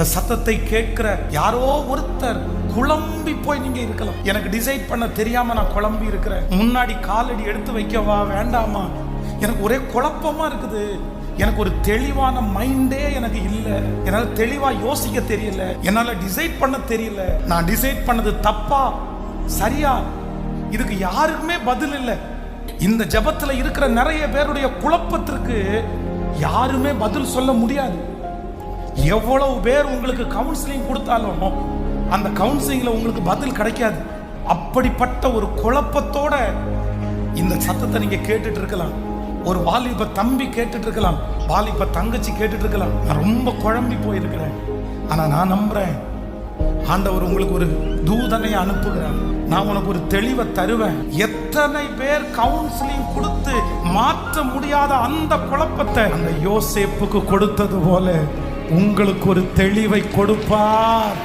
இந்த சத்தத்தை கேட்கிற யாரோ ஒருத்தர் குழம்பி போய் நீங்க இருக்கலாம். எனக்கு டிசைட் பண்ண தெரியாம நான் குழம்பி இருக்கிறேன். முன்னாடி காலடி எடுத்து வைக்கவா வேண்டாமா? எனக்கு ஒரே குழப்பமா இருக்குது. எனக்கு ஒரு தெளிவான மைண்டே எனக்கு இல்லை. என்னால் தெளிவா யோசிக்க தெரியல. என்னால டிசைட் பண்ண தெரியல. நான் டிசைட் பண்ணது தப்பா? சரியா? இதுக்கு யாருக்குமே பதில் இல்லை. இந்த ஜெபத்துல இருக்கிற நிறைய பேருடைய குழப்பத்திற்கு யாருமே பதில் சொல்ல முடியாது. எவ்வளவு பேர் உங்களுக்கு கவுன்சிலிங் கொடுத்தாலும் அந்த கவுன்சிலிங்கில் உங்களுக்கு பதில் கிடைக்காது. அப்படிப்பட்ட ஒரு குழப்பத்தோட இந்த சத்தத்தை நீங்கள் கேட்டுட்டு இருக்கலாம். ஒரு வாலிப தம்பி கேட்டுட்டு இருக்கலாம். வாலிப தங்கச்சி கேட்டுட்டு இருக்கலாம். நான் ரொம்ப குழம்பி போயிருக்கிறேன். ஆனால் நான் நம்புறேன். ஆண்டவர் உங்களுக்கு ஒரு தூதனை அனுப்புகிறார். நான் உனக்கு ஒரு தெளிவை தருவேன். எத்தனை பேர் கவுன்சிலிங் கொடுத்து மாற்ற முடியாத அந்த குழப்பத்தை அந்த யோசேப்புக்கு கொடுத்தது போல உங்களுக்கு ஒரு தெளிவை கொடுப்பார்.